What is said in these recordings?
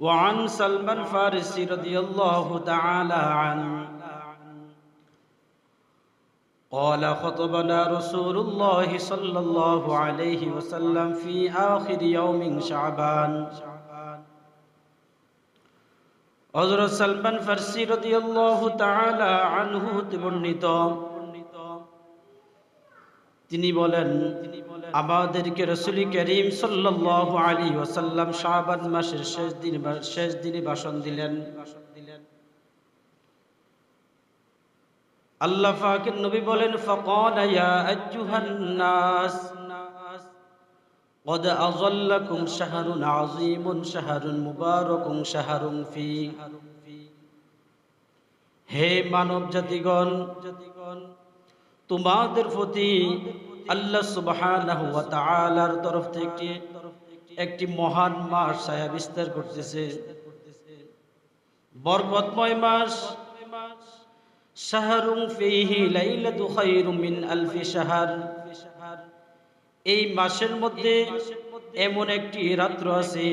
وعن سلمان فارسي رضي الله تعالى عنه قال خطبنا رسول الله صلى الله عليه وسلم في آخر يوم شعبان হজরত সালমান ফার্সি রদিয়াল্লাহু তাআলা আনহু বর্ণিত তিনি বলেন আমাদেরকে রসুল করিম সাল্লাল্লাহু আলাইহি ওয়াসাল্লাম শাবান মাসের শেষ দিন শেষ দিনে ভাষণ দিলেন আল্লাহ পাকের নবী বলেন ফাকাল ইয়া আইয়ুহান নাস قد أظلكم شهر عظيم شهر مبارك شهر في হে মানব জাতিগণ তোমাদের প্রতি আল্লাহ তাআলার তরফ থেকে একটি মহান মাস ছায়া বিস্তার করতেছে। বরকতময় মাস। শাহরুম ফিহি লাইলাতু আলফি শাহর। এই মাসের মধ্যে এমন একটি রাত্র আছে,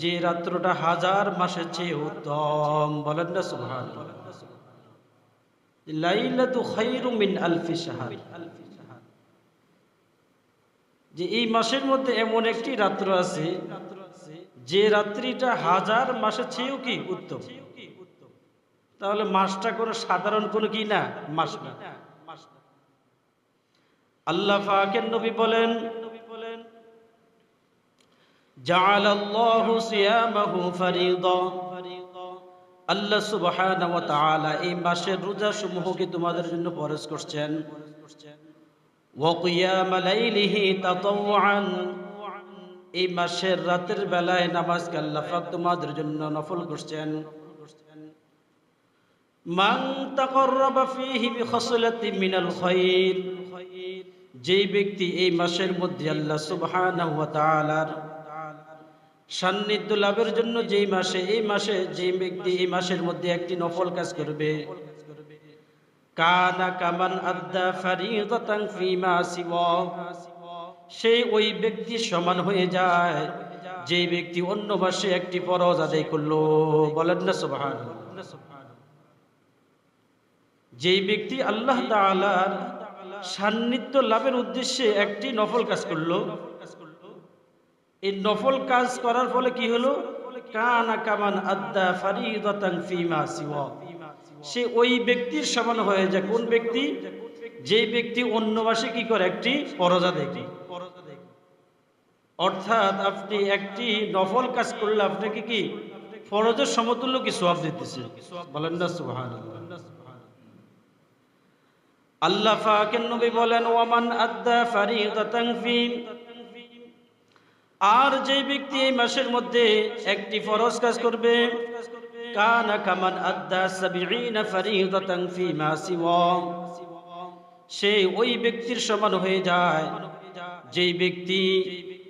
যে রাত্রটা হাজার মাসের চেয়ে উত্তম। বলেন না সুবহান লাইলাতু খায়রুম মিন আলফি শাহর যে এই মাসের মধ্যে এমন একটি রাত্র আছে যে রাত্রিটা হাজার মাসের চেয়েও কি উত্তম তাহলে মাসটা কোনো সাধারণ কোনো কি না মাস না আল্লাহ ফাকের নবী বলেন جعل الله صيامه فريضا আল্লাহ সুবহানাহু ওয়া এই মাসের রোজা সমূহকে তোমাদের জন্য ফরজ করছেন? এই মাসের রাতের বেলায় নামাজকে আল্লাহ পাক তোমাদের জন্য নফল করছেন। যেই ব্যক্তি এই মাসের মধ্যে আল্লাহ তাআলার সান্নিধ্য লাভের জন্য যেই মাসে, এই মাসে যে ব্যক্তি এই মাসের মধ্যে একটি নফল কাজ করবে। কানা কামান আদ্দা ফারিদাতান ফিমা সিওয়া। সেই ওই ব্যক্তি সমান হয়ে যায়, যেই ব্যক্তি অন্য মাসে একটি ফরজ আদায় করল। বলেন না সুবহানাল্লাহ। যেই ব্যক্তি আল্লাহ তাআলার সান্নিধ্য লাভের উদ্দেশ্যে একটি নফল কাজ করল এই নফল কাজ করার ফলে কি হলো? কানা কামান ফিমা সে ওই ব্যক্তির সমান হয়ে যায়। কোন ব্যক্তি? যে ব্যক্তি অন্য মাসে কি করে? একটি পরজা দেখি। অর্থাৎ আপনি একটি নফল কাজ করলে আপনাকে কি? ফরজের সমতুল্য কি সওয়াব দিতেছে? বলেন না, সুবহানাল্লাহ। আল্লাহ পাকের নবী বলেন ওয়ামান আদ্দা ফারিদাতান ফি আর যে ব্যক্তি এই মাসের মধ্যে একটি ফরজ কাজ করবে কামান মা সে ওই ব্যক্তির সমান হয়ে যায়। যেই ব্যক্তি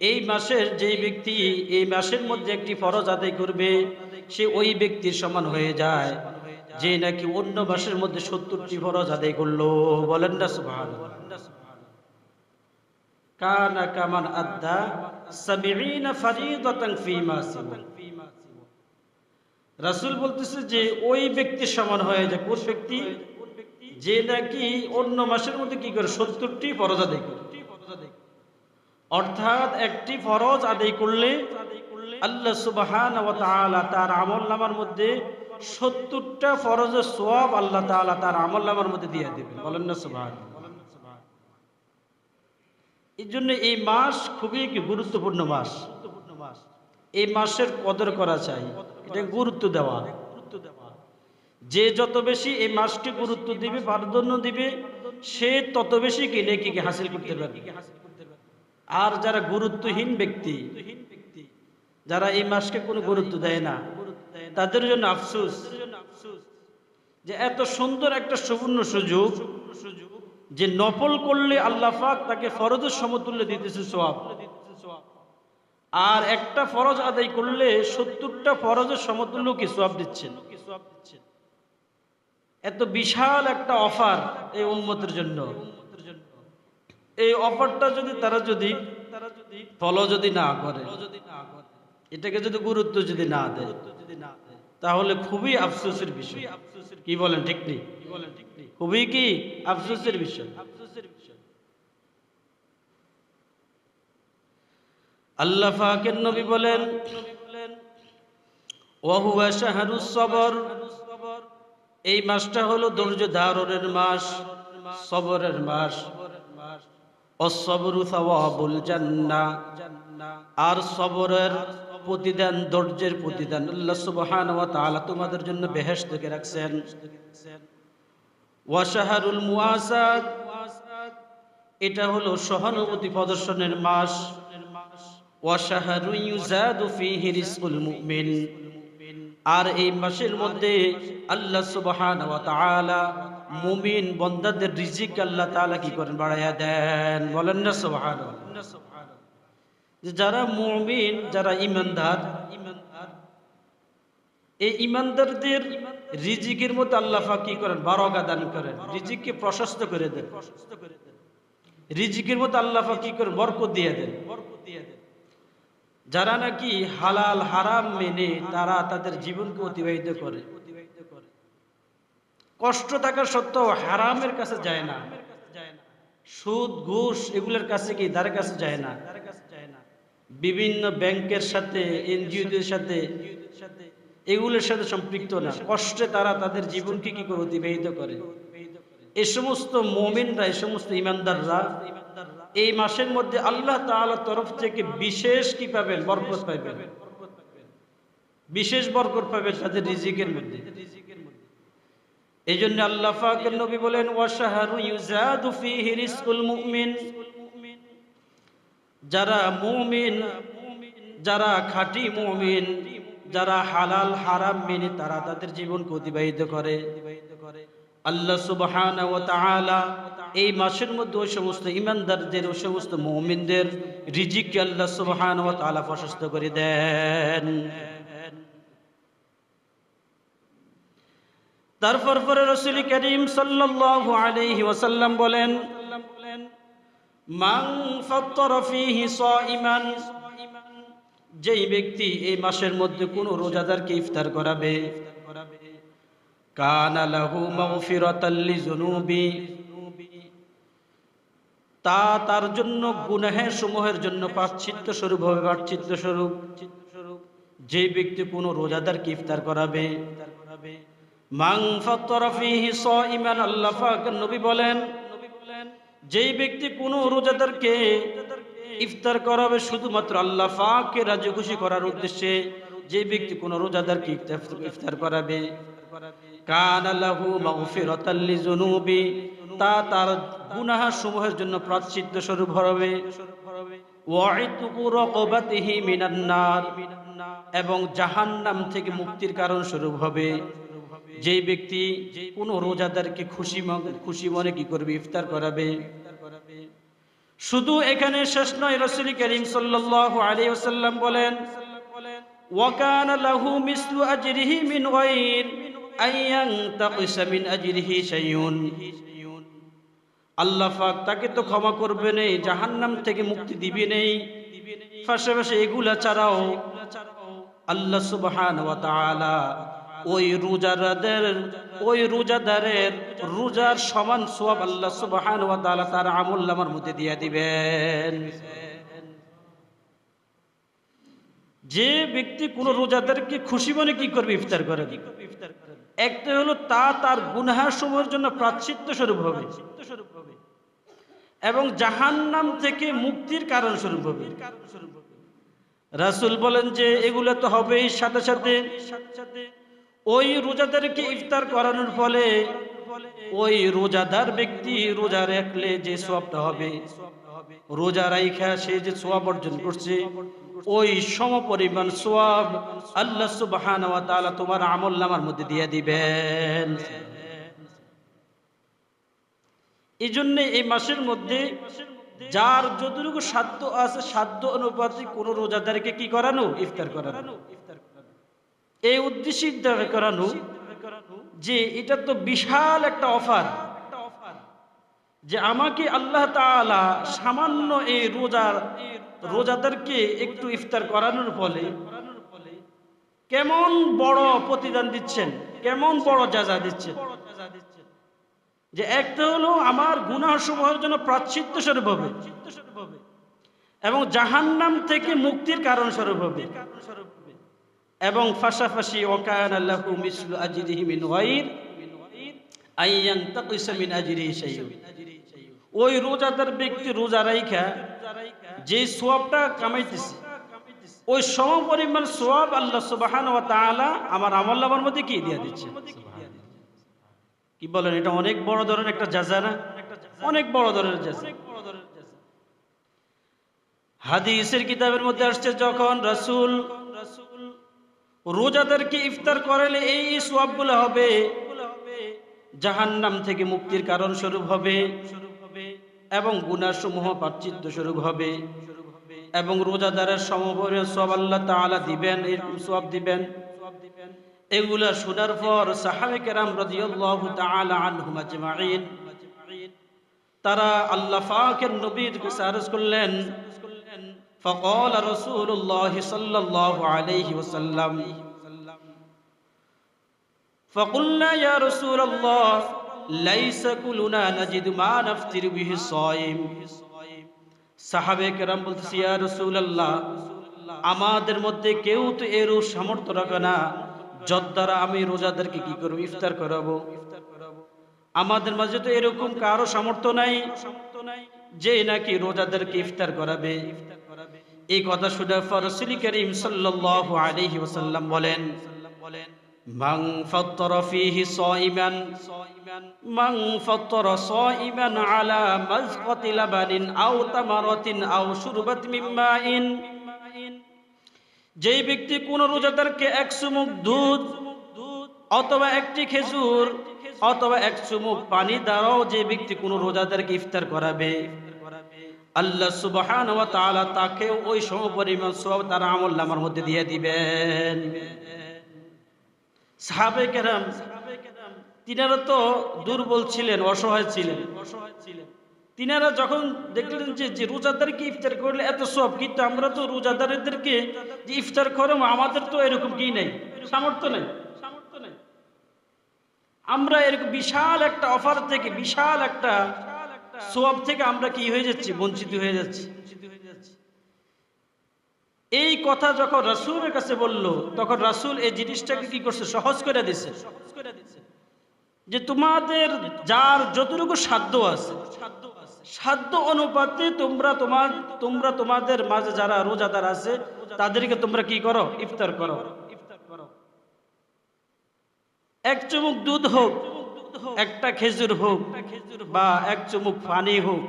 এই মাসের, যেই ব্যক্তি এই মাসের মধ্যে একটি ফরজ আদায় করবে, সে ওই ব্যক্তির সমান হয়ে যায়। যে নাকি অন্য মাসের মধ্যে সত্তরটি ফরজ আদায় করল, বলেন না সুবহান কানা কামান আদ্দা রাসূল বলতেছে যে ওই ব্যক্তির সমান হয়ে যায়। কোন ব্যক্তি? যে নাকি অন্য মাসের মধ্যে কি করে? সত্তরটি ফরজ আদায় করে। অর্থাৎ একটি ফরজ আদায় করলে আল্লাহ সুবহান তার আমল নামার মধ্যে সত্তরটা ফরজের সোয়াব আল্লাহ তাআলা তার আমল নামার মধ্যে দিয়ে দেবে বলেন না সুবহান এই জন্য এই মাস খুবই গুরুত্বপূর্ণ মাস। এই মাসের কদর করা চাই। এটা গুরুত্ব দেওয়া। যে যত বেশি এই মাসকে গুরুত্ব দিবে, প্রাধান্য দিবে, সে তত বেশি কি নেকিকে হাসিল করতে পারবে। আর যারা গুরুত্বহীন ব্যক্তি, যারা এই মাসকে কোনো গুরুত্ব দেয় না, তাদের জন্য আফসুস যে এত সুন্দর একটা সুবর্ণ সুযোগ যে নফল করলে আল্লাহ পাক তাকে ফরজের সমতুল্য দিতেছে সোয়াব আর একটা ফরজ আদায় করলে সত্তরটা ফরজের সমতুল্য কি সোয়াব দিচ্ছেন? এত বিশাল একটা অফার এই উন্মতের জন্য। এই অফারটা যদি তারা যদি তারা যদি ফলো যদি না করে, এটাকে যদি গুরুত্ব যদি না দেয়, তাহলে খুবই আফসোসের বিষয়। কি বলেন, ঠিক নেই? খুবই কি আফসোসের বিষয়। আল্লাহ ফাকের নবী বলেন ওয়াহুয়া শাহরুস সবর। এই মাসটা হলো ধৈর্য ধারণের মাস, সবরের মাস। অসবরু সাওয়াবুল জান্নাহ আর সবরের প্রতিদান ধৈর্যের প্রতিদান আল্লাহ সুবহান ওয়া তাআলা তোমাদের জন্য বেহেশত থেকে রাখছেন। ওয়া শাহরুল মুআসাদ এটা হলো সহানুভূতি প্রদর্শনের মাস। আর এই মাসের মধ্যে আল্লাহ সুবহান মুমিন বন্দাদের রিজিক আল্লাহ তাআলা কি করেন বাড়ায়া দেন। বলেন না সুবহান যারা মুমিন, যারা ইমানদার এই ইমানদারদের রিজিকের মধ্যে আল্লাহ কি করেন? বারকা দান করেন। রিজিককে প্রশস্ত করে দেন। রিজিকের মধ্যে আল্লাহ কি করেন? বরকত দিয়ে দেন। যারা নাকি হালাল, হারাম মেনে তারা তাদের জীবনকে অতিবাহিত করে। কষ্ট থাকা সত্ত্বেও হারামের কাছে যায় না। সুদ, ঘুষ এগুলোর কাছে কি? তার কাছে যায় না। বিভিন্ন ব্যাংকের সাথে, এনজিওদের সাথে সাথে এগুলোর সাথে সম্পৃক্ত না। কষ্টে তারা তাদের জীবনকে কি করে অতিবাহিত করে? এই সমস্ত মোমিনরা এই সমস্ত ইমানদাররা, এই মাসের মধ্যে আল্লাহ তাআলার তরফ থেকে বিশেষ কি পাবেন? বরকত পাবেন। বিশেষ বরকত পাবেন তাদের রিজিকের মধ্যে। এই জন্য আল্লাহ নবী বলেন যারা মুমিন, যারা খাঁটি মুমিন যারা হালাল, হারাম মেনে তারা তাদের জীবনকে অতিবাহিত করে। আল্লাহ সুবহানাহু ওয়া তাআলা এই মাসের মধ্যে ওই সমস্ত ইমানদারদের, ওই সমস্ত মুমিনদের রিজিককে আল্লাহ সুবহানাহু ও তাআলা প্রশস্ত করে দেন। তারপর পরে রসুল করিম সাল্লাল্লাহু আলাইহি ওয়াসাল্লাম বলেন, মান ফাত্তারা ফীহি সাইমান যেই ব্যক্তি এই মাসের মধ্যে কোনো রোজাদারকে ইফতার করাবে তা তার জন্য গুনাহের সমূহের জন্য পাশ্চিত্য স্বরূপ হবে পাশ্চিত্য স্বরূপ যে ব্যক্তি কোনো রোজাদারকে ইফতার করাবে নবী বলেন, যেই ব্যক্তি কোনো রোজাদারকে ইফতার করাবে শুধুমাত্র আল্লাহ পাককে রাজি খুশি করার উদ্দেশ্যে যে ব্যক্তি কোনো রোজাদারকে ইফতার- করাবে। তা তার জন্য হবে এবং জাহান্নাম থেকে মুক্তির কারণ স্বরূপ হবে। যেই ব্যক্তি কোনো রোজাদারকে খুশি খুশি মনে কি করবে? ইফতার করাবে। শুধু এখানে শেষ নয়, রসুল করিম সাল্লাল্লাহু আলাইহি ওয়াসাল্লাম বলেন ওয়াকান লাহু মিসলু আজরিহি মিন গায়র আইয়ান তাকিসা মিন আজরিহি শাইউন। আল্লাহ পাক তাকে তো ক্ষমা করবে নেই, জাহান্নাম থেকে মুক্তি দিবে নেই। পাশাপাশি এগুলা ছাড়াও আল্লাহ সুবহান ওয়া তাআলা ওই রোজাদারের ওই রোজাদারের রোজার সমান আল্লাহ সুবহান ওয়া তাআলা তার মধ্যে দিয়ে দিবেন। যে ব্যক্তি কোন রোজাদারকে খুশি মনে কি করবে? ইফতার করে। একটা হলো তা তার গুনহার সময়ের জন্য প্রাচ্ছিত্য স্বরূপ হবে। এবং জাহান্নাম থেকে মুক্তির কারণ স্বরূপ হবে। রাসূল বলেন যে এগুলো তো হবেই সাথে সাথে সাথে সাথে। ওই রোজাদারকে ইফতার করানোর ফলে ওই রোজাদার ব্যক্তি রোজা রাখলে যে সোয়াবটা হবে, রোজা রাইখা সে যে সোয়াব অর্জন করছে, ওই সম পরিমাণ সোয়াব আল্লাহ তাআলা তোমার আমল নামার মধ্যে দিয়ে দিবেন। এই জন্য এই মাসের মধ্যে যার যতটুকু সাধ্য আছে, সাধ্য অনুপাতে কোন রোজাদারকে কি করানো? ইফতার করানো। এই উদ্দেশ্যে ইফতার করানো যে এটা তো বিশাল একটা অফার, যে আমাকে আল্লাহ সামান্য এই রোজার রোজাদারকে একটু ইফতার করানোর ফলে কেমন বড় প্রতিদান দিচ্ছেন, কেমন বড় যাজা দিচ্ছেন। যে একটা হলো আমার গুনাহ সমূহের জন্য প্রাচ্ছিত্য স্বরূপ হবে এবং জাহান্নাম থেকে মুক্তির কারণ স্বরূপ হবে। এবং ফাঁসাফাঁসি, ওকান আল্লাহু মিসলু আজরিহি মিন গায়র আইয়ান তাকিসা মিন আজরিহি শাইউন ওই রোজাদার ব্যক্তি রোজা রাইখা যে সোয়াবটা কামাইতেছে, ওই সম পরিমাণ সোয়াব আল্লাহ সুবহানাহু ওয়া তাআলা আমার আমল নামার মধ্যে কি দিয়ে দিচ্ছে? কি বলেন, এটা অনেক বড় ধরনের একটা জাজা না? অনেক বড় ধরনের জাজা হাদিসের কিতাবের মধ্যে আসছে, যখন রাসূল রোজাদারকে ইফতার করালে এই সোয়াবগুলো হবে। জাহান্নাম থেকে মুক্তির কারণ স্বরূপ হবে এবং গুনাহ সমূহ পাচ্ছিত্য স্বরূপ হবে এবং রোজাদারের সমপরে সব আল্লাহ তাআলা দিবেন, এরকম সব দিবেন। এগুলা শোনার পর সাহাবে কেরাম রাদিয়াল্লাহু তাআলা আনহুম তারা আল্লাহ পাকের নবীর কাছে আরজ করলেন فقال رسول الله صلى الله عليه وسلم فقلنا يا رسول الله ليس كلنا نجد ما نفطر به الصائم সাহাবে কেরাম বলতেছি ইয়া রাসূলুল্লাহ আমাদের মধ্যে কেউ তো এর সামর্থ্য রাখে না যদ দ্বারা আমি রোজাদারকে কি করব ইফতার করাবো আমাদের মাঝে তো এরকম কারো সামর্থ্য নাই যে নাকি রোজাদারকে ইফতার করাবে এই কথা শুনে ফরসুল করিম সাল্লাল্লাহু আলাইহি ওয়াসাল্লাম বলেন, মান ফাত্তারা ফীহি সাইমান মান ফাত্তারা সাইমান আলা মাযকাতি লাবানিন আও তামারাতিন আও শুরবাত মিন মাইন, যেই ব্যক্তি কোন রোজাদারকে এক চুমুক দুধ অথবা একটি খেজুর অথবা এক চুমুক পানি দ্বারাও যে ব্যক্তি কোন রোজাদারকে ইফতার করাবে আল্লাহ সুবহান ওয়া তাআলা তাকে ওই সমপরিমাণ সওয়াব তার আমল নামার মধ্যে দিয়ে দিবেন। সাহাবে কেরাম, তিনারা তো দুর্বল ছিলেন, অসহায় ছিলেন। অসহায় ছিলেন তিনারা যখন দেখলেন যে যে রোজাদারকে ইফতার করলে এত সব কিন্তু আমরা তো রোজাদারদেরকে যে ইফতার করব, আমাদের তো এরকম কি নেই সামর্থ্য নেই? সামর্থ্য নেই। আমরা এরকম বিশাল একটা অফার থেকে বিশাল একটা সোয়াব থেকে আমরা কি হয়ে যাচ্ছি? বঞ্চিত হয়ে যাচ্ছি। এই কথা যখন রাসূলের কাছে বলল, তখন রাসূল এই জিনিসটাকে কি করছে? সহজ করে দিছে। যে তোমাদের যার যতটুকু সাধ্য আছে, সাধ্য অনুপাতে তোমরা তোমার, তোমরা তোমাদের মাঝে যারা রোজাদার আছে, তাদেরকে তোমরা কি করো? ইফতার করো। এক চুমুক দুধ হোক একটা খেজুর হোক বা এক চুমুক পানি হোক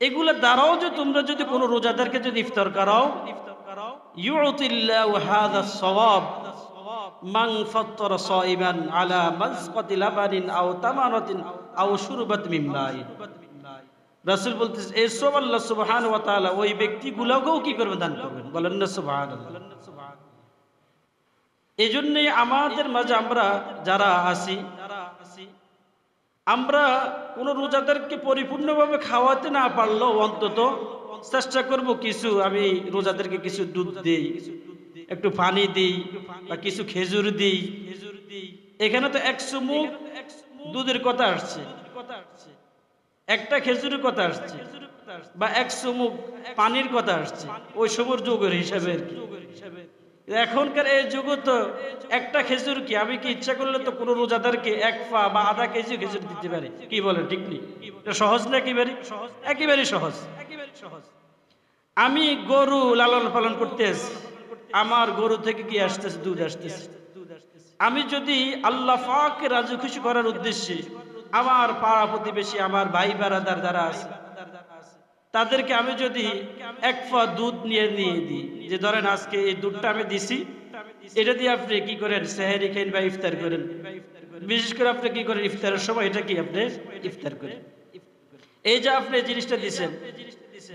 এগুলো দ্বারাও যে তোমরা যদি কোনো রোজাদারকে যদি ইফতার করাও রাসূল বলতেছে এই সব আল্লাহ সুবহানাহু ওয়া তাআলা ওই ব্যক্তিগুলোকেও কি করবেন দান করবেন? বলেন না সুবহানাল্লাহ। এই জন্যই আমাদের মাঝে আমরা যারা আছি আমরা কোনো রোজাদারকে পরিপূর্ণভাবে খাওয়াতে না পারলেও অন্তত চেষ্টা করব কিছু, আমি রোজাদারকে কিছু দুধ দিই, একটু পানি দিই বা কিছু খেজুর দিই। খেজুর দিই এখানে তো এক চুমুক দুধের কথা আসছে। একটা খেজুরের কথা আসছে বা এক চুমুক পানির কথা আসছে। ওই সময় যুগের হিসাবে আর কি। এখনকার এই যুগ তো একটা খেজুর কি? আমি কি ইচ্ছা করলে তো কোনো রোজাদারকে এক পা বা আধা কেজি খেজুর দিতে পারি? কি বলে ঠিক নেই? সহজ না একেবারে? সহজ একেবারে সহজ। একেবারে সহজ আমি গরু লালন পালন করতে আমার গরু থেকে কি আসতেছে? দুধ আসতেছে। আমি যদি আল্লাহ ফাকে রাজু খুশি করার উদ্দেশ্যে আমার পাড়া প্রতিবেশী, আমার ভাই বারাদার যারা আছে তাদেরকে আমি যদি এক পা দুধ নিয়ে নিয়ে দিই, যে ধরেন আজকে এই দুধটা আমি দিছি, এটা দিয়ে আপনি কি করেন? সেহেরি খেন বা ইফতার করেন। বিশেষ করে আপনি কি করেন? ইফতারের সময় এটা কি আপনি ইফতার করেন। এই যে আপনি জিনিসটা দিচ্ছেন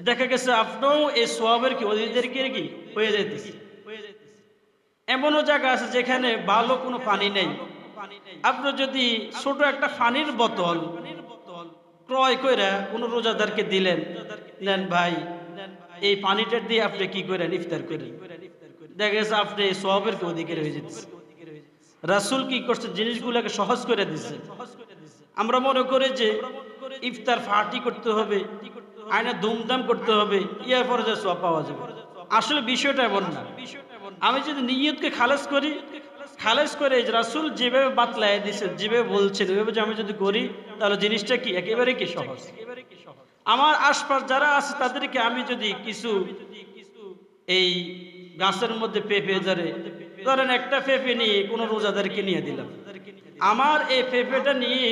দেখা গেছে আপনিও এই সোয়াবের কি ওদেরকে কি হয়ে যেতেছে এমনও জায়গা আছে যেখানে ভালো কোনো পানি নেই। আপনি যদি ছোট একটা পানির বোতল ক্রয় করে কোন রোজাদারকে দিলেন নেন ভাই, এই পানিটা দিয়ে আপনি কি করেন? ইফতার করেন। দেখা গেছে আপনি সবের কে অধিকারী হয়ে যেতেছে রাসুল কি করছে? জিনিসগুলোকে সহজ করে দিচ্ছে আমরা মনে করি যে ইফতার ফাটি করতে হবে আয়না ধুমধাম করতে হবে, ইয়ার পরে যে সব পাওয়া যাবে। আসলে বিষয়টা এমন না। আমি যদি নিয়তকে খালাস করি খালাস করে রাসুল যেভাবে বাতলাই দিছে, যেভাবে বলছে ওইভাবে আমি যদি করি, তাহলে জিনিসটা কি? একেবারে কি সহজ? আমার আশপাশ যারা আছে, তাদেরকে আমি যদি কিছু এই গাছের মধ্যে পেঁপে ধরে, ধরেন একটা পেঁপে নিয়ে কোনো রোজাদারকে নিয়ে দিলাম। আমার এই পেঁপেটা নিয়ে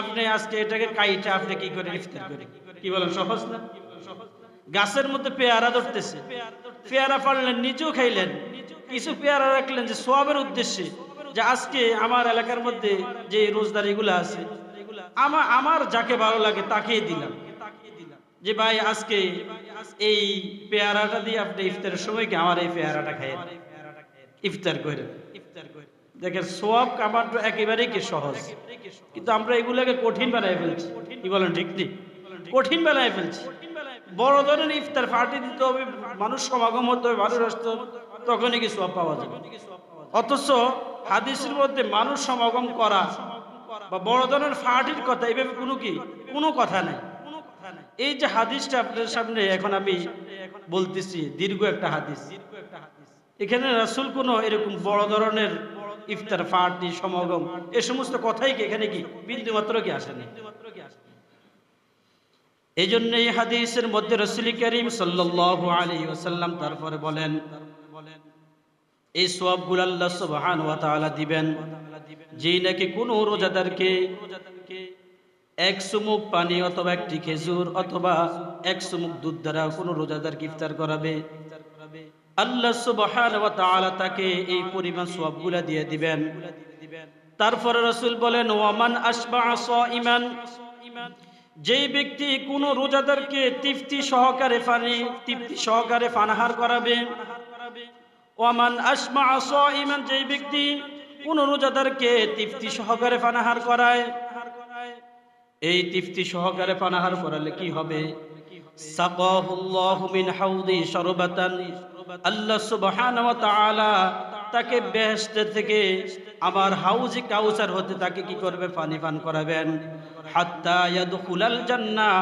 আপনি আজকে এটাকে কাইটা, আপনি কি করে ইফতার করে কি বলেন, সহজ না? গাছের মধ্যে পেয়ারা ধরতেছে। পেয়ারা পারলেন, নিজেও খাইলেন। কিছু পেয়ারা রাখলেন যে সবের উদ্দেশ্যে, যে আজকে আমার এলাকার মধ্যে যে রোজদার এগুলো আছে আমার আমার যাকে ভালো লাগে তাকেই দিলাম। যে ভাই আজকে এই পেয়ারাটা দিয়ে আপনি ইফতারের সময় কি আমার এই পেয়ারাটা খাইয়েন? ইফতার করে। ইফতার করে দেখেন, সোয়াব কামাটা একেবারেই কি সহজ। কিন্তু আমরা এগুলোকে কঠিন বানায় ফেলছি। কি বলেন, ঠিক নেই কঠিন বানায় ফেলছি। বড় ধরনের ইফতার পার্টি দিতে হবে, মানুষ সমাগম হতে হবে, মানুষ আসতে হবে। তখনই কি সোয়াব পাওয়া যাবে? অথচ হাদিসের মধ্যে মানুষ সমাগম করা বা বড় ধরনের ফাটির কথা এইভাবে কোনো কি? কোনো কথা নাই। এই যে হাদিসটা আপনাদের সামনে এখন আমি বলতেছি, দীর্ঘ একটা হাদিস। এখানে রাসুল কোনো এরকম বড় ধরনের ইফতার পার্টি সমাগম, এ সমস্ত কথাই কি এখানে কি? বিন্দু মাত্র কি আসেনি? এই জন্য এই হাদিসের মধ্যে রসুল করিম সাল্লাহ আলী ওসাল্লাম তারপরে বলেন এই সবগুলো আল্লাহ সুবহান ওয়া তাআলা দিবেন। যেই নাকি কোন রোজাদারকে এক চুমুক পানি অথবা একটি খেজুর অথবা এক চুমুক দুধ দ্বারা কোন রোজাদার ইফতার করাবে। আল্লাহ সুবহান ওয়া তাআলা তাকে এই পরিমাণ সওয়াবগুলো দিয়ে দিবেন। তারপরে রাসূল বলেন, ওয়ামান আসবা সাইমান যেই ব্যক্তি কোন রোজাদারকে তৃপ্তি সহকারে পানি তৃপ্তি সহকারে পানাহার করাবে। ওয়ামান আসমা সাইমান যেই ব্যক্তি কোন রোজাদারকে তৃপ্তি সহকারে পানাহার করায়, এই তৃপ্তি সহকারে পানাহার করালে কি হবে? আল্লাহ সুবহানাহু ওয়া তাকে বেহেশত থেকে আমার হাউজি কাউসার হতে তাকে কি করবে? পানি পান করাবেন। হাত্তা ইয়াদখুলাল জান্নাহ,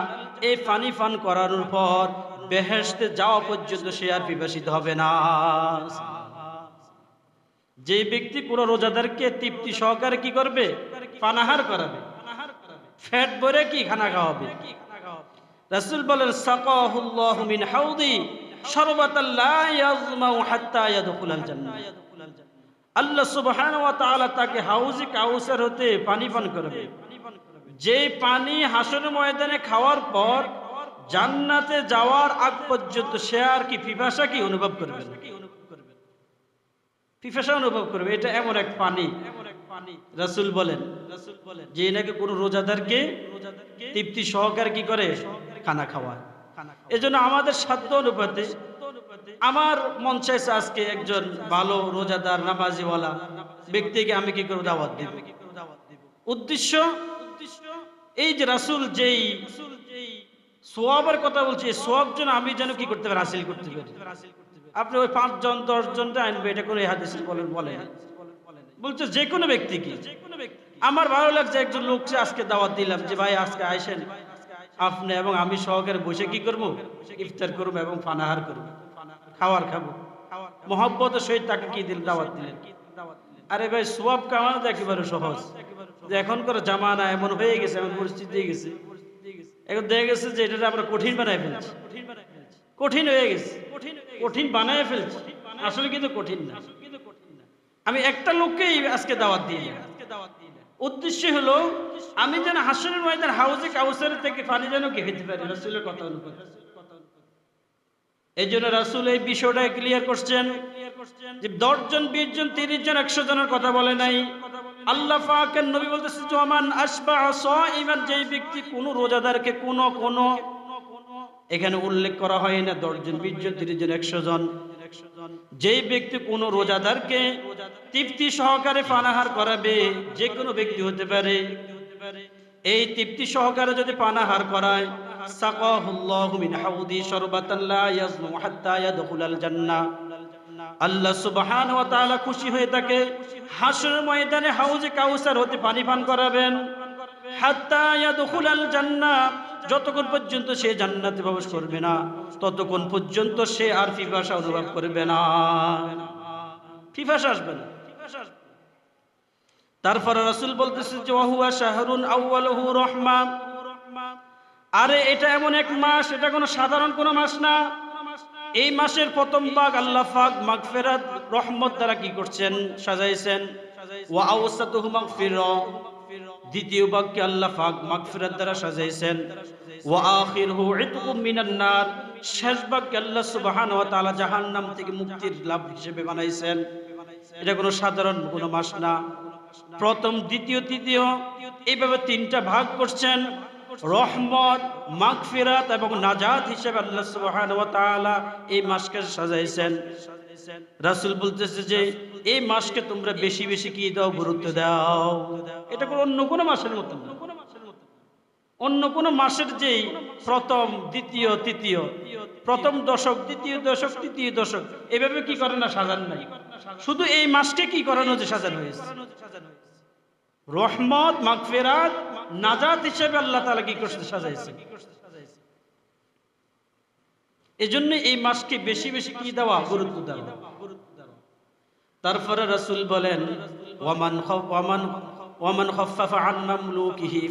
এই পানি পান করানোর পর বেহেশতে যাওয়া পর্যন্ত সে আর পিপাসিত হবে না। যে ব্যক্তি কোন রোজাদারকে তৃপ্তি সহকারে কি করবে? পানাহার করাবে। ফ্যাট ভরে কি খানা খাওয়াবে? রাসূল বলেন, সাকাহুল্লাহু মিন হাউদি, শরবাতাল লা ইয়াজমাউ হাত্তা ইয়াদখুলাল জান্নাহ। আল্লাহ সুবহানাহু ওয়া তাআলা তাকে হাউজি কাউসার হতে পানি পান করবে। যে পানি হাসনের ময়দানে খাওয়ার পর জান্নাতে যাওয়ার আগ পর্যন্ত সে আর কি পিপাসা কি অনুভব করবে? পিপাসা অনুভব করবে। এটা এমন এক পানি। রাসূল বলেন রাসূল বলেন যে নাকি কোন রোজাদারকে তৃপ্তি সহকার কি করে? খানা খাওয়ায়। এজন্য আমাদের সাধ্য অনুপাতে আমার মন চাইছে আজকে একজন ভালো রোজাদার, নামাজিওয়ালা ব্যক্তিকে আমি কি করে দাওয়াত দিব? উদ্দেশ্য উদ্দেশ্য এই যে রাসূল যেই সোয়াবের কথা বলছি সোয়াব যেন আমি যেন কি করতে পারি, হাসিল করতে পারি। আপনি ওই পাঁচজন দশ জনটা আনবে, এটা কোনো হাদিস বলেন, বলে বলছে, যে কোনো ব্যক্তি কি? আমার ভালো লাগছে, একজন লোককে আজকে দাওয়াত দিলাম যে, ভাই, আজকে আইসেন আপনি এবং আমি সহকারে বসে কি করব? ইফতার করব এবং পানাহার করব, খাওয়ার খাব। মোহাম্মতের সহিত তাকে কি দিল? দাওয়াত দিলেন। আরে ভাই সোয়াব কামানো তো একেবারে সহজ। যে এখনকার জামানা এমন হয়ে গেছে, এমন পরিস্থিতি হয়ে গেছে। এখন দেখা গেছে যে এটা আমরা কঠিন বানায় ফেলছি। কঠিন হয়ে গেছে। কঠিন বানায় ফেলছি। আসলে কিন্তু কঠিন না। আমি একটা লোককেই আজকে দাওয়াত দিই উদ্দেশ্য হলো, আমি যেন হাসনের ময়দান হাউজে কাউসার থেকে পানি যেন কে খেতে পারি, রাসুলের কথা অনুপাত। এই জন্য রাসুল এই বিষয়টা ক্লিয়ার করছেন যে দশজন বিশ জন তিরিশ জন একশো জনের কথা বলে নাই। আল্লাহ পাকের নবী বলতেছে, জমান আসবা ইমান যেই ব্যক্তি কোন রোজাদারকে কোন কোন এখানে উল্লেখ করা হয় না দশজন বিশ জন, তিরিশ একশো জন। যেই ব্যক্তি কোন রোজাদারকে তৃপ্তি সহকারে পানাহার করাবে, যে কোনো ব্যক্তি হতে পারে। এই তৃপ্তি সহকারে যদি পানাহার করায়, সাকাহুল্লাহু মিন হাউদি, শরবাতান লা ইয়াজমু হাত্তা ইয়াদখুলাল জান্নাহ। আল্লাহ সুবহান ওয়া তাআলা খুশি হয়ে থাকে হাসরের ময়দানে হাউজে কাউসার হতে পানি পান করাবেন। যতক্ষণ পর্যন্ত সে জান্নাতে প্রবেশ করবে না, ততক্ষণ পর্যন্ত সে আর অনুভব করবে না। আসবে না। তারপরে রাসূল বলতেছে যে, ওয়াহুয়া শাহরুন আউয়ালুহু রহমা। আরে, এটা এমন এক মাস, এটা কোনো সাধারণ কোনো মাস না। এই মাসের প্রথম ভাগ আল্লাহ পাক মাগফিরাত, রহমত দ্বারা কি করছেন? সাজাইছেন। ওয়া আওসাতুহু মাগফিরা। দ্বিতীয় ভাগকে আল্লাহ পাক মাগফিরাত দ্বারা সাজাইছেন। ওয়া আখিরহু ইতকুম মিনান নার। শেষ ভাগকে আল্লাহ সুবহানাহু ওয়া তাআলা জাহান্নাম থেকে মুক্তির লাভ হিসেবে বানাইছেন। এটা কোনো সাধারণ কোনো মাস না। প্রথম, দ্বিতীয়, তৃতীয়, এইভাবে তিনটা ভাগ করছেন। রহমত মাগফিরাত এবং নাজাত হিসেবে আল্লাহ সুবহানাহু ওয়া তাআলা এই মাসকে সাজাইছেন। রাসূল বলতেছে যে, এই মাসকে তোমরা বেশি বেশি কি দাও, গুরুত্ব দাও। এটা কোনো অন্য কোনো মাসের মতো না। অন্য কোনো মাসের যেই প্রথম, দ্বিতীয়, তৃতীয়, প্রথম দশক, দ্বিতীয় দশক, তৃতীয় দশক, এভাবে কি করে না সাজান নাই? শুধু এই মাসকে কি করানো যে সাজানো হয়েছে? রহমত, মাগফিরাত নাজাত হিসেবে আল্লাহ তাআলা কি করতে সাজাইছে। এজন্য এই মাসকে বেশি বেশি কি দেওয়া? গুরুত্ব দেওয়া। তারপরে রাসূল বলেন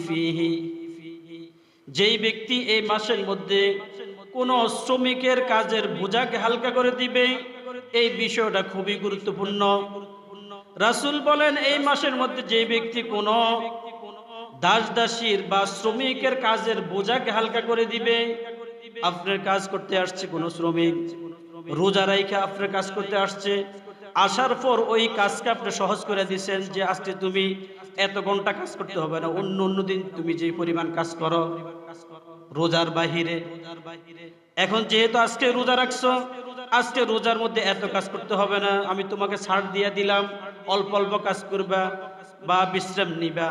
ফীহি। যেই ব্যক্তি এই মাসের মধ্যে কোন শ্রমিকের কাজের বোঝাকে হালকা করে দিবে, এই বিষয়টা খুবই গুরুত্বপূর্ণ। রাসূল বলেন, এই মাসের মধ্যে যে ব্যক্তি কোন দাস দাসীর বা শ্রমিকের কাজের বোঝাকে হালকা করে দিবে। আপনার কাজ করতে আসছে কোন শ্রমিক। রোজা রাইখা আপনার কাজ করতে আসছে। আসার পর ওই কাজকে আপনি সহজ করে দিচ্ছেন যে, আজকে তুমি এত ঘণ্টা কাজ করতে হবে না, অন্য অন্য দিন তুমি যে পরিমাণ কাজ করো, রোজার বাহিরে। এখন যেহেতু আজকে রোজা রাখছো, আজকে রোজার মধ্যে এত কাজ করতে হবে না, আমি তোমাকে ছাড় দিয়ে দিলাম, অল্প অল্প কাজ করবা বা বিশ্রাম নিবা।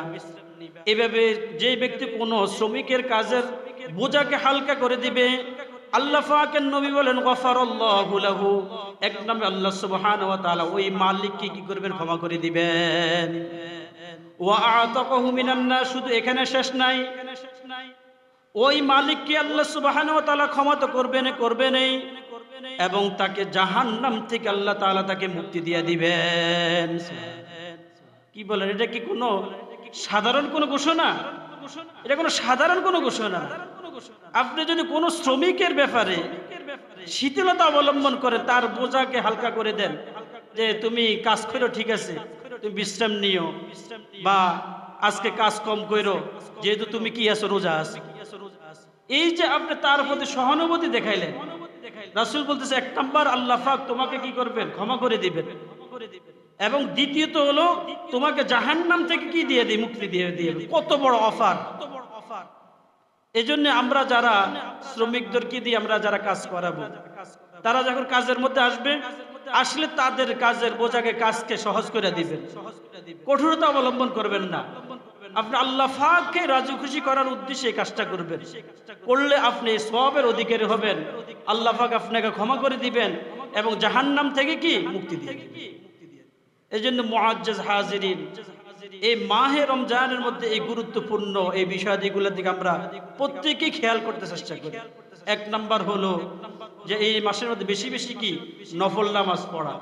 এভাবে যে ব্যক্তি কোনো শ্রমিকের কাজের বোঝাকে হালকা করে দিবে, আল্লাহ পাকের নবী বলেন এক নামে আল্লাহ তাআলা ওই মালিককে কি করবেন? ক্ষমা করে দিবেন। ওয়া শুধু এখানে শেষ নাই। ওই মালিককে আল্লাহ তাআলা ক্ষমা তো করবেন এবং তাকে জাহান্নাম থেকে আল্লাহ তাআলা তাকে মুক্তি দিয়ে দিবেন। কি বলেন, এটা কি কোনো সাধারণ কোনো ঘোষণা? এটা কোনো সাধারণ কোনো ঘোষণা? আপনি যদি কোনো শ্রমিকের ব্যাপারে শীতলতা অবলম্বন করে তার বোঝাকে হালকা করে দেন যে তুমি কাজ করো, ঠিক আছে, তুমি বিশ্রাম নিও বা আজকে কাজ কম করো, যেহেতু তুমি কি আছো, রোজা আছো। এই যে আপনি তার প্রতি সহানুভূতি দেখাইলেন, রাসূল বলতেছে, এক নাম্বার আল্লাহ তোমাকে কি করবেন? ক্ষমা করে দিবেন। এবং দ্বিতীয়ত হলো, তোমাকে জাহান্নাম থেকে কি দিয়ে দিই মুক্তি দিয়ে দিয়ে। কত বড় অফার। কত বড় এই জন্য আমরা যারা শ্রমিকদেরকে দিয়ে আমরা যারা কাজ করাবো? তারা যখন কাজের মধ্যে আসবে, আসলে তাদের কাজের বোঝাকে কাজকে সহজ করে দিবেন। কঠোরতা অবলম্বন করবেন না। আপনি আল্লাহ ফাককে রাজি খুশি করার উদ্দেশ্যে এই কাজটা করবেন। করলে আপনি সবের অধিকারী হবেন। আল্লাহ আপনাকে ক্ষমা করে দিবেন এবং জাহান্নাম থেকে কি? মুক্তি দিয়ে এই জন্য হাজিরিন, এই মাহে রমজানের মধ্যে এই গুরুত্বপূর্ণ এই বিষয়াদিগুলোর দিকে আমরা প্রত্যেকেই খেয়াল করতে চেষ্টা করি। এক নাম্বার হলো যে এই মাসের মধ্যে বেশি বেশি কি? নফল নামাজ পড়া।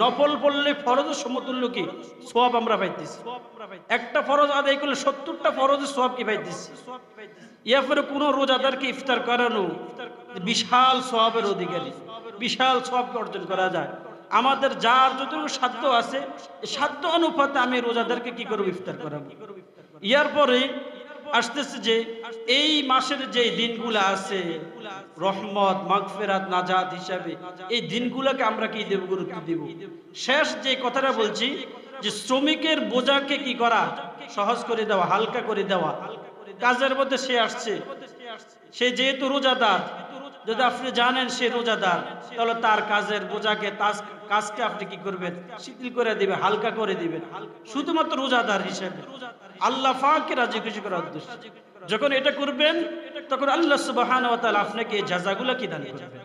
নফল পড়লে ফরজের সমতুল্য কি? সব আমরা পাইতেছি। একটা ফরজ আদায় করলে সত্তরটা ফরজের সব কি পাইতেছি? ইয়ারপরে কোন রোজাদারকে ইফতার করানো বিশাল সবের অধিকারী। বিশাল সবকে অর্জন করা যায়। আমাদের যার যতটুকু সাধ্য আছে সাধ্য অনুপাতে আমি রোজাদারকে কি করব, ইফতার করাবো। ইয়ার পরে আসতেছে যে, এই মাসের যে দিনগুলো আছে, রহমত, মাগফেরাত, নাজাত হিসাবে, এই দিনগুলোকে আমরা কি দেব, গুরুত্ব দিব? শেষ যে কথাটা বলছি, যে শ্রমিকের বোঝাকে কি করা, সহজ করে দেওয়া, হালকা করে দেওয়া। কাজের মধ্যে সে আসছে। সে যেহেতু রোজাদার যদি আপনি জানেন সে রোজাদার, তাহলে তার কাজের বোঝাকে কাজকে আপনি কি করবেন? শিথিল করে দিবে, হালকা করে দিবেন। শুধুমাত্র রোজাদার হিসেবে। আল্লাহ ফাঁকে রাজি খুশি করার উদ্দেশ্য। যখন এটা করবেন, তখন আল্লাহ সুবাহ আপনাকে এই জাযাগুলো কি দান করবেন?